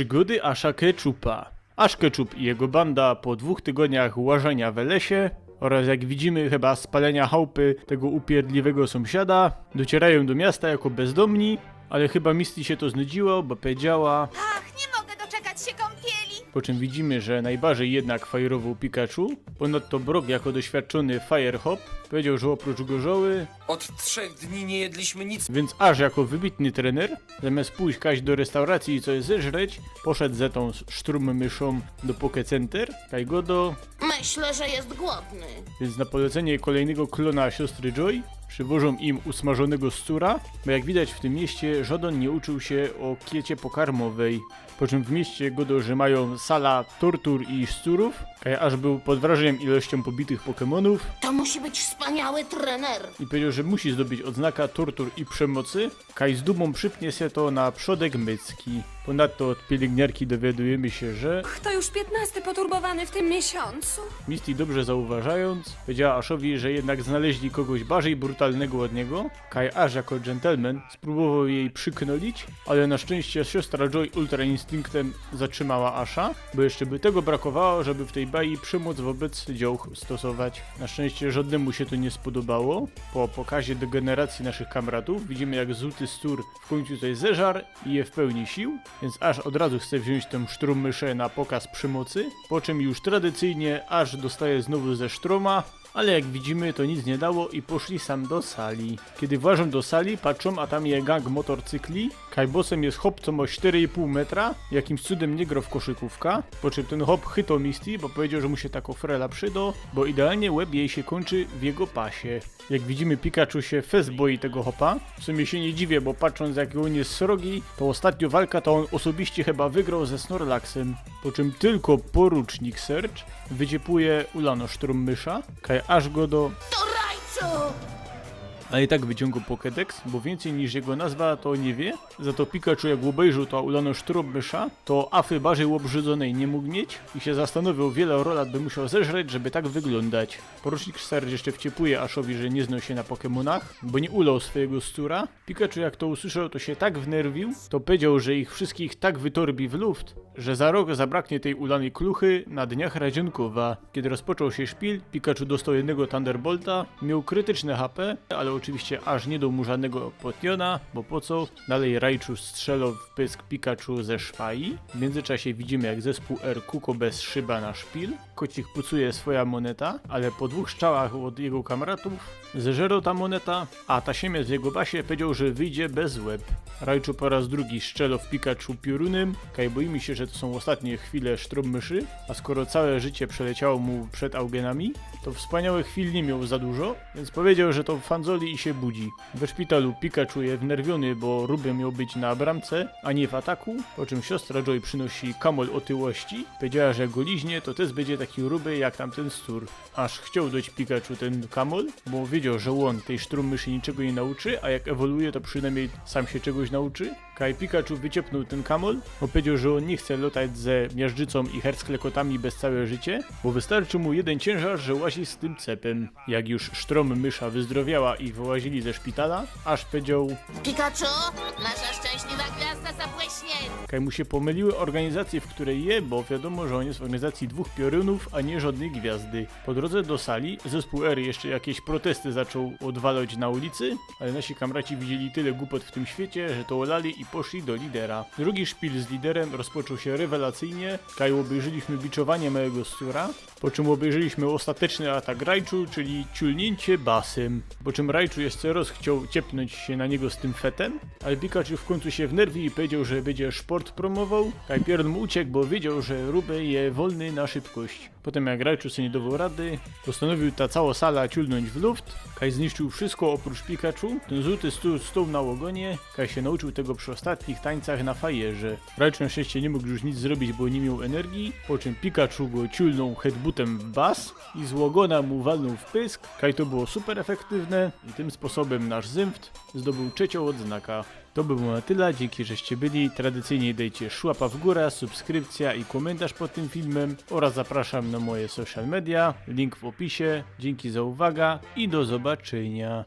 Przygody Asha Ketchupa. Ash Ketchup i jego banda po dwóch tygodniach łażenia w lesie oraz jak widzimy chyba spalenia chałupy tego upierdliwego sąsiada docierają do miasta jako bezdomni, ale chyba Misty się to znudziło, bo powiedziała, Ach, nie po czym widzimy, że najbardziej jednak fajerował Pikachu. Ponadto Brock jako doświadczony Firehop powiedział, że oprócz gorzoły Od trzech dni nie jedliśmy nic. Więc aż jako wybitny trener, zamiast pójść kaś do restauracji i coś zeżreć, poszedł ze tą sztrum myszą do Poke Center, kaj go do, Myślę, że jest głodny. więc na polecenie kolejnego klona siostry Joy, przywożą im usmażonego scura, bo jak widać w tym mieście żaden nie uczył się o kiecie pokarmowej. Po czym w mieście Godo, że mają sala tortur i szczurów, kaj aż był pod wrażeniem ilością pobitych Pokemonów, To musi być wspaniały trener. i powiedział, że musi zdobyć odznaka tortur i przemocy. Kaj z dumą przypnie się to na przodek mycki. Ponadto od pielęgniarki dowiadujemy się, że To już 15 poturbowany w tym miesiącu. Misty dobrze zauważając, powiedziała Ashowi, że jednak znaleźli kogoś bardziej brutalnego od niego. Kai Ash jako gentleman spróbował jej przyknolić, ale na szczęście siostra Joy Ultra Instinktem zatrzymała Asha, bo jeszcze by tego brakowało, żeby w tej bai przemoc wobec dziołch stosować. Na szczęście żadnemu się to nie spodobało. Po pokazie degeneracji naszych kamratów widzimy jak złoty stur w końcu tutaj zeżar i je w pełni sił, więc aż od razu chce wziąć tę sztrum myszę na pokaz przemocy, po czym już tradycyjnie aż dostaje znowu ze sztroma, ale jak widzimy to nic nie dało i poszli sam do sali. Kiedy włażą do sali, patrzą, a tam je gang motorcykli. Kajbosem jest hop, co ma 4,5 metra, jakimś cudem nie gra w koszykówka, po czym ten hop chytał Misty, bo powiedział, że mu się tako frela przydo, bo idealnie łeb jej się kończy w jego pasie. Jak widzimy Pikachu się fest boi tego hopa, w sumie się nie dziwię, bo patrząc jak on jest srogi, to ostatnio walka to on osobiście chyba wygrał ze Snorlaxem, po czym tylko porucznik Serge wydziepuje Ulano Sztrum Mysza, kaj aż go do To Rajcu! ale i tak wyciągł Pokédex, bo więcej niż jego nazwa to nie wie. Za to Pikachu jak obejrzał to ulano mysza, to afy bardziej obrzydzonej nie mógł mieć i się zastanowił wiele rolat by musiał zeżreć, żeby tak wyglądać. Porucznik Serge jeszcze wciepuje Ashowi, że nie znał się na Pokémonach, bo nie ulał swojego stura. Pikachu jak to usłyszał, to się tak wnerwił, to powiedział, że ich wszystkich tak wytorbi w luft, że za rok zabraknie tej ulanej kluchy na dniach Radzionkowa. Kiedy rozpoczął się szpil, Pikachu dostał jednego Thunderbolta, miał krytyczne HP, ale oczywiście aż nie dał mu żadnego potniona, bo po co? Dalej Raichu strzelał w pysk Pikachu ze szpai. W międzyczasie widzimy jak zespół R Kuko bez szyba na szpil. Kocik pucuje swoja moneta, ale po dwóch strzałach od jego kamratów zeżerał ta moneta, a ta siemiec w jego basie powiedział, że wyjdzie bez łeb. Raichu po raz drugi strzelał w Pikachu piorunem, kaj boimy się, że to są ostatnie chwile sztrum myszy, a skoro całe życie przeleciało mu przed augenami, to wspaniałych chwil nie miał za dużo, więc powiedział, że to fanzoli i się budzi. We szpitalu Pikachu jest wnerwiony, bo Ruby miał być na bramce, a nie w ataku, po czym siostra Joy przynosi kamol otyłości. Powiedziała, że jak go liźnie, to też będzie taki ruby jak tamten stur. Aż chciał dać Pikachu ten kamol, bo wiedział, że on tej sztrum myszy niczego nie nauczy, a jak ewoluuje, to przynajmniej sam się czegoś nauczy. Kaj Pikachu wyciepnął ten kamol, bo powiedział, że on nie chce latać ze miażdżycą i hercklekotami bez całe życie, bo wystarczy mu jeden ciężar, że łazi z tym cepem. Jak już sztrom mysza wyzdrowiała i wyłazili ze szpitala, aż powiedział, Pikachu, nasza szczęśliwa gwiazda zabłyśnie. Kaj mu się pomyliły organizacje, w której je, bo wiadomo, że on jest w organizacji dwóch piorunów, a nie żadnej gwiazdy. Po drodze do sali zespół R jeszcze jakieś protesty zaczął odwalać na ulicy, ale nasi kamraci widzieli tyle głupot w tym świecie, że to olali i poszli do lidera. Drugi szpil z liderem rozpoczął się rewelacyjnie. Kaj obejrzeliśmy biczowanie małego stura, po czym obejrzeliśmy ostateczny atak Raichu, czyli ciulnięcie basem. Po czym Raichu jeszcze raz chciał ciepnąć się na niego z tym fetem, ale Pikachu w końcu się wnerwił i powiedział, że będzie sport promował. Kaj Piorun mu uciekł, bo wiedział, że Rubę je wolny na szybkość. Potem jak Raichu sobie nie dawał rady, postanowił ta cała sala ciulnąć w luft. Kaj zniszczył wszystko oprócz Pikachu. Ten żółty stół stał na ogonie. Kaj się nauczył tego przy ostatnich tańcach na fajerze. Raichu na szczęście nie mógł już nic zrobić, bo nie miał energii. Po czym Pikachu go ciulnął headbuttem w bas i z łogona mu walnął w pysk. Kaj to było super efektywne i tym sposobem nasz Zymft zdobył trzecią odznaka. To by było na tyle, dzięki żeście byli. Tradycyjnie dajcie szłapa w górę, subskrypcja i komentarz pod tym filmem oraz zapraszam na moje social media, link w opisie. Dzięki za uwagę i do zobaczenia.